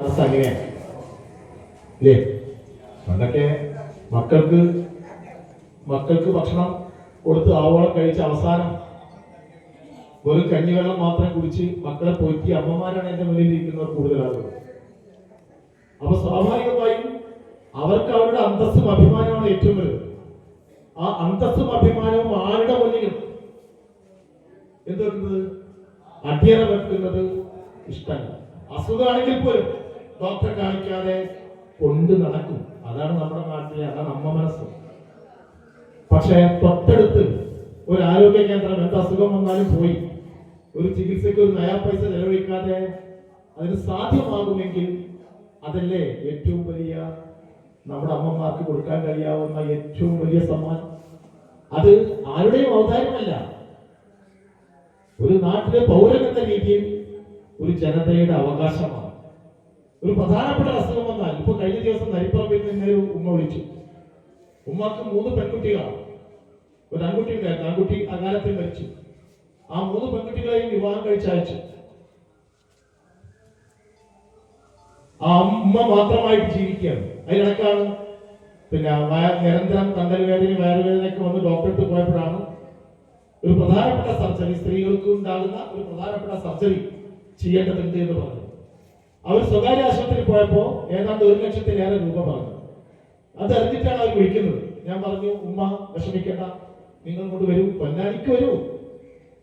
അവസ്ഥ അങ്ങനെ ഇല്ലേ? പണ്ടൊക്കെ മക്കൾക്ക് മക്കൾക്ക് ഭക്ഷണം കൊടുത്ത് ആവോളം കഴിച്ച് അവസാനം വെറും കഞ്ഞിവെള്ളം മാത്രം കുടിച്ച് മക്കളെ പോറ്റി അമ്മമാരാണ് എന്റെ മുന്നിൽ ഇരിക്കുന്നവർ കൂടുതൽ ആളുകൾ അപ്പൊ സ്വാഭാവികമായും അവർക്ക് അവരുടെ അന്തസ്സും അഭിമാനമാണ് ഏറ്റവും വലുത്. ആ അന്തസ്സും അഭിമാനവും ആരുടെ മുന്നിലും? എന്ത് വെക്കുന്നത് അടിയറ വെക്കുന്നത് ഇഷ്ടമല്ല അസുഖമാണെങ്കിൽ പോലും ഡോക്ടറെ കാണിക്കാതെ കൊണ്ട് നടക്കും. അതാണ് നമ്മുടെ നാട്ടിലെ അതാണ് അമ്മ മനസ്സ്. പക്ഷേ തൊട്ടടുത്ത് ഒരു ആരോഗ്യ കേന്ദ്രം എന്ത് അസുഖം വന്നാലും പോയി. ഒരു ചികിത്സയ്ക്ക് ഒരു നയാ പൈസ ചെലവഴിക്കാതെ അതിന് സാധ്യമാകുമെങ്കിൽ അതല്ലേ ഏറ്റവും വലിയ നമ്മുടെ അമ്മമാർക്ക് കൊടുക്കാൻ കഴിയാവുന്ന ഏറ്റവും വലിയ സമ്മാനം. അത് ആരുടെയും ഔദാര്യമല്ല. ഒരു നാട്ടിലെ പൗരൻ എന്ന രീതിയിൽ ഒരു ജനതയുടെ അവകാശമാണ്. ഒരു പ്രധാനപ്പെട്ട അസുഖം വന്നാൽ ഇപ്പൊ കഴിഞ്ഞ ദിവസം നരിപ്പറമ്പിൽ നിന്ന് ഉമ്മ വിളിച്ചു. ഉമ്മക്ക് മൂന്ന് പെൺകുട്ടികളാണ്. ഒരു ആൺകുട്ടി ഉണ്ടായിരുന്നു ആൺകുട്ടി അകാലത്തിൽ മരിച്ചു. ആ മൂന്ന് പെൺകുട്ടികളെയും വിവാഹം കഴിച്ചയച്ചു ആ അമ്മ മാത്രമായിട്ട് ജീവിക്കുകയാണ്. അതിനിടക്കാണ് പിന്നെ നിരന്തരം തണ്ടൽ വേദനയും വയറുവേദനയൊക്കെ വന്ന് ഡോക്ടറെ പോയപ്പോഴാണ് ഒരു പ്രധാനപ്പെട്ട സർജറി സ്ത്രീകൾക്ക് ഉണ്ടാകുന്ന ഒരു പ്രധാനപ്പെട്ട സർജറി ചെയ്യേണ്ടതുണ്ട് എന്ന് പറഞ്ഞു അവർ സ്വകാര്യ ആശുപത്രിയിൽ പോയപ്പോ ഏതാണ്ട് ഒരു ലക്ഷത്തിലേറെ രൂപ പറഞ്ഞു. അതറിഞ്ഞിട്ടാണ് അവർ വിളിക്കുന്നത്. ഞാൻ പറഞ്ഞു ഉമ്മ വിഷമിക്കേണ്ട. നിങ്ങൾ കൊണ്ട് വരൂ. പൊന്നാനിക്ക് വരൂ.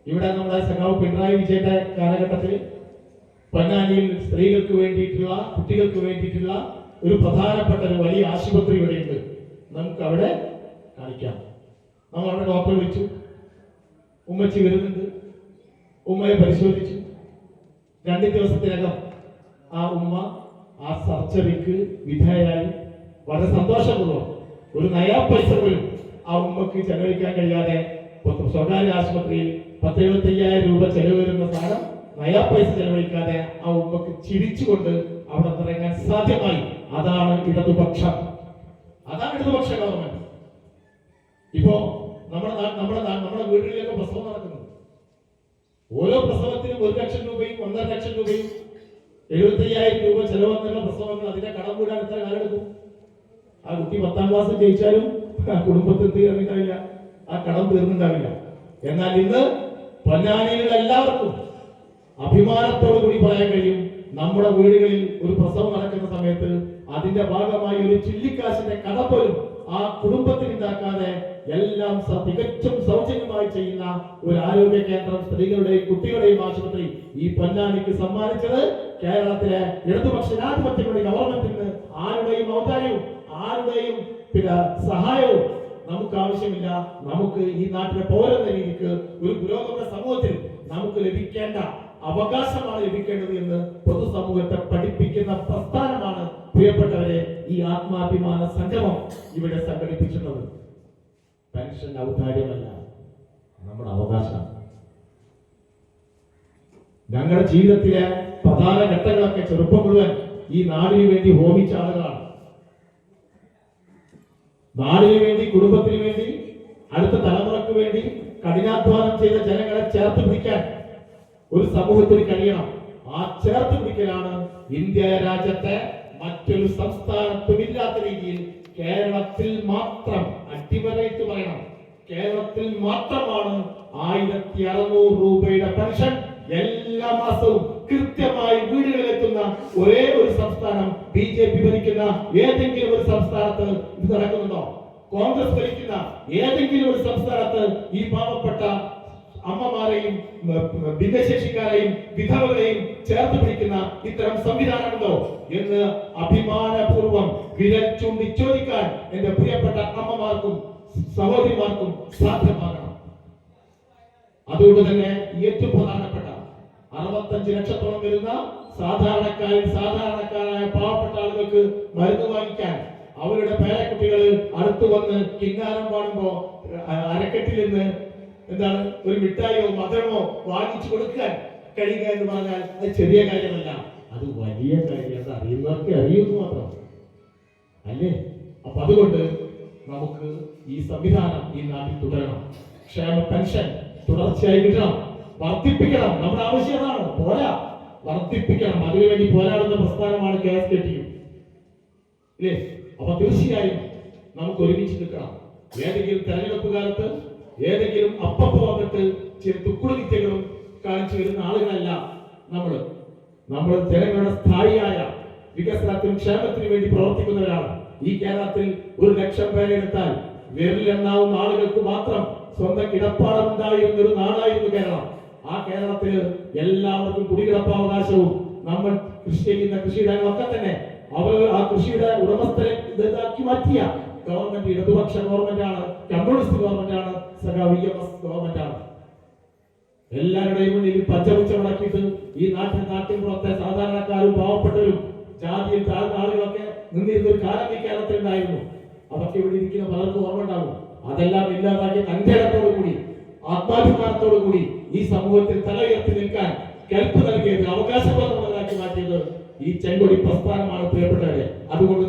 ഇവിടെ നമ്മുടെ സഖാവ് പിണറായി വിജയന്റെ കാലഘട്ടത്തിൽ പൊന്നാനിയിൽ സ്ത്രീകൾക്ക് വേണ്ടിയിട്ടുള്ള കുട്ടികൾക്ക് വേണ്ടിയിട്ടുള്ള ഒരു പ്രധാനപ്പെട്ട ഒരു വലിയ ആശുപത്രി ഇവിടെയുണ്ട്. നമുക്ക് അവിടെ കാണിക്കാം. നമ്മൾ അവിടെ ഡോക്ടറെ വിളിച്ചു. ഉമ്മച്ചി വരുന്നുണ്ട്. ഉമ്മയെ പരിശോധിച്ചു. രണ്ട് ദിവസത്തിനകം ആ ഉമ്മ ആ സർജറിക്ക് വിധേയായി വളരെ സന്തോഷപൂർവം ഒരു നയാ പൈസ പോലും ആ ഉമ്മക്ക് ചെലവഴിക്കാൻ കഴിയാതെ സ്വകാര്യ ആശുപത്രിയിൽ പത്ത് എഴുപത്തി അയ്യായിരം രൂപ ചെലവ് വരുന്ന സാധനം നയാ പൈസ ചെലവഴിക്കാതെ ആ ഉമ്മക്ക് ചിരിച്ചുകൊണ്ട് അവിടെ നിറങ്ങാൻ സാധ്യമായി. അതാണ് ഇടതുപക്ഷം. അതാണ് ഇടതുപക്ഷ ഗവൺമെന്റ് ഇപ്പോ നമ്മുടെ നമ്മുടെ നമ്മുടെ വീടുകളിലൊക്കെ പ്രസവം നടക്കുന്നത് ഓരോ പ്രസവത്തിനും ഒരു ലക്ഷം രൂപയും ഒന്നര ലക്ഷം രൂപയും എഴുപത്തി അയ്യായിരം രൂപ ചെലവാക്കുന്ന പ്രസവങ്ങൾ അതിന്റെ കടം വീടാൻ എത്ര കാലം എടുക്കും ആ കുട്ടി പത്താം ക്ലാസ് ജയിച്ചാലും ആ കുടുംബത്തിൽ തീർന്നിട്ടാവില്ല ആ കടം തീർന്നിട്ടാവില്ല എന്നാൽ ഇന്ന് പൊന്നാനിയിലുള്ള എല്ലാവർക്കും അഭിമാനത്തോടു കൂടി പറയാൻ കഴിയും. നമ്മുടെ വീടുകളിൽ ഒരു പ്രസവം നടക്കുന്ന സമയത്ത് അതിന്റെ ഭാഗമായി ഒരു ചില്ലിക്കാശിന്റെ കട പോലും ആ കുടുംബത്തിന് ഉണ്ടാക്കാതെ എല്ലാം തികച്ചും സൗജന്യമായി ചെയ്യുന്ന ഒരു ആരോഗ്യ കേന്ദ്രം സ്ത്രീകളുടെയും കുട്ടികളുടെയും ആശുപത്രി ഈ പൊന്നാനിക്ക് സമ്മാനിച്ചത് കേരളത്തിലെ ഇടതുപക്ഷ ജനാധിപത്യങ്ങളുടെ ഗവൺമെന്റിന് ആരുടെയും ഔദാര്യവും ആരുടെയും പിന്നെ സഹായവും നമുക്ക് ആവശ്യമില്ല. നമുക്ക് ഈ നാട്ടിലെ പൗരെന്ന രീതിക്ക് ഒരു പുരോഗമന സമൂഹത്തിൽ നമുക്ക് ലഭിക്കേണ്ട അവകാശമാണ് ലഭിക്കേണ്ടത് എന്ന് പൊതുസമൂഹത്തെ പഠിപ്പിക്കുന്ന പ്രസ്ഥാനമാണ് പ്രിയപ്പെട്ടവരെ ഈ ആത്മാഭിമാന സംഗമം ഇവിടെ സംഘടിപ്പിച്ചിട്ടുള്ളത്. പെൻഷൻ ഔദാര്യമല്ല. നമ്മുടെ അവകാശം. ഞങ്ങളുടെ ജീവിതത്തിലെ പ്രധാന ഘട്ടങ്ങളൊക്കെ ചെറുപ്പം മുഴുവൻ ഈ നാടിനു വേണ്ടി ഹോമിച്ച ആളുകളാണ്. നാടിനു വേണ്ടി കുടുംബത്തിന് വേണ്ടി അടുത്ത തലമുറയ്ക്ക് വേണ്ടി കഠിനാധ്വാനം ചെയ്ത ജനങ്ങളെ ചേർത്ത് പിടിക്കാൻ ഒരു സമൂഹത്തിന് കഴിയണം. ആ ചേർത്ത് പിടിക്കലാണ് ഇന്ത്യ രാജ്യത്തെ മറ്റൊരു സംസ്ഥാനത്തും ഇല്ലാത്ത രീതിയിൽ കേരളത്തിൽ മാത്രം അടിവരയിട്ട് പറയണം. കേരളത്തിൽ മാത്രമാണ് ആയിരത്തി അറുന്നൂറ് രൂപയുടെ പെൻഷൻ. എല്ലാ മാസവും കൃത്യമായി വീടുകളിലെത്തുന്ന ഒരേ ഒരു സംസ്ഥാനം ബി ജെ പി ഭരിക്കുന്ന ഏതെങ്കിലും ഒരു സംസ്ഥാനത്ത് ഇത് നടക്കുന്നുണ്ടോ? കോൺഗ്രസ് ഭരിക്കുന്ന ഏതെങ്കിലും ഒരു സംസ്ഥാനത്ത് ഈ പാവപ്പെട്ട അമ്മമാരെയും ഉം, ഭിന്നശേഷിക്കാരെയും വിധവകളെയും ചേർത്ത് പിടിക്കുന്ന ഇത്തരം സംവിധാനമുണ്ടോ എന്ന് അഭിമാനപൂർവം വിരൽ ചൂണ്ടി ചോദിക്കാൻ എന്റെ പ്രിയപ്പെട്ട അമ്മമാർക്കും സഹോദരിമാർക്കും സാധ്യമാകണം. അതുകൊണ്ട് തന്നെ ഏറ്റവും പ്രധാനപ്പെട്ട അറുപത്തഞ്ച് ലക്ഷത്തോളം വരുന്ന സാധാരണക്കാരിൽ സാധാരണക്കാരായ പാവപ്പെട്ട ആളുകൾക്ക് മരുന്ന് വാങ്ങിക്കാൻ അവരുടെ പേരക്കുട്ടികൾ അടുത്തു വന്ന് കിങ്ങാരം പാടുമ്പോ അരക്കെട്ടിൽ നിന്ന് എന്താണ്? ഒരു മിഠായിയോ മധുരമോ വാങ്ങിച്ചു കൊടുക്കാൻ കഴിയുക എന്ന് പറഞ്ഞാൽ അത് ചെറിയ കാര്യമല്ല. അത് വലിയ കാര്യം അത് അറിയുന്നവർക്ക് അറിയുന്നു മാത്രം. അല്ലേ? അപ്പൊ അതുകൊണ്ട് നമുക്ക് ഈ സംവിധാനം ഈ നാട്ടിൽ തുടരണം. ക്ഷേമ പെൻഷൻ തുടർച്ചയായി കിട്ടണം. വർദ്ധിപ്പിക്കണം. നമ്മുടെ ആവശ്യം അതാണ് പോരാ. വർദ്ധിപ്പിക്കണം. അതിനുവേണ്ടി പോരാടുന്ന പ്രസ്ഥാനമാണ് K S K T U. ഇല്ലേ അപ്പൊ തീർച്ചയായും നമുക്ക് ഒരുമിച്ച് നിൽക്കണം. ഏതെങ്കിലും തെരഞ്ഞെടുപ്പ് കാലത്ത് ഏതെങ്കിലും അപ്പപ്പ ചില തുക്കുടു വിദ്യകളും കാണിച്ചു വരുന്ന ആളുകളല്ല നമ്മൾ നമ്മൾ ജനങ്ങളുടെ സ്ഥായിയായ വികസനത്തിനും ക്ഷേമത്തിനും വേണ്ടി പ്രവർത്തിക്കുന്നവരാണ്. ഈ കേരളത്തിൽ ഒരു ലക്ഷം പേരെ എടുത്താൽ വിരലിലെണ്ണാവുന്ന ആളുകൾക്ക് മാത്രം സ്വന്തം കിടപ്പാടം ഉണ്ടായിരുന്ന ഒരു നാടായിരുന്നു കേരളം. ആ കേരളത്തിൽ എല്ലാവർക്കും കുടികിടപ്പാവകാശവും നമ്മൾ കൃഷി ചെയ്യുന്ന കൃഷിയിടങ്ങളൊക്കെ തന്നെ. അവർ ആ കൃഷിയുടെ ഉടമസ്ഥരെ ഇതാക്കി മാറ്റിയ ഗവൺമെന്റ് ഇടതുപക്ഷ ഗവൺമെന്റ് ആണ് കമ്മ്യൂണിസ്റ്റ് ഗവൺമെന്റ് ആണ് സഖാ വി എം എസ് ഗവൺമെന്റ് എല്ലാവരുടെയും മുന്നിൽ പച്ചപുച്ച മുടക്കിയിട്ട് ഈ നാട്ടിൽ നാട്ടിൽ പുറത്തെ സാധാരണക്കാരും പാവപ്പെട്ടവരും ജാതിയിൽ താഴ്ന്ന ആളുകളൊക്കെ നിന്നിരുന്ന ഒരു കാലം ഈ കേരളത്തിൽ ഉണ്ടായിരുന്നു. അതൊക്കെ ഇവിടെ ഇരിക്കുന്ന പലർക്കും ഓർമ്മ ഉണ്ടാവും അതെല്ലാം ഇല്ലാതാക്കി തന്റെ ഇടത്തോടു കൂടി ആത്മാഭിമാനത്തോടു കൂടി ഈ സമൂഹത്തിൽ തല ഉയർത്തി നിൽക്കാൻ കെൽപ്പ് നൽകിയത് അവകാശബോധമുള്ളതാക്കി മാറ്റിയത് ഈ ചെങ്കൊടി പ്രസ്ഥാനമാണ് പ്രിയപ്പെട്ടവരെ. അതുകൊണ്ട്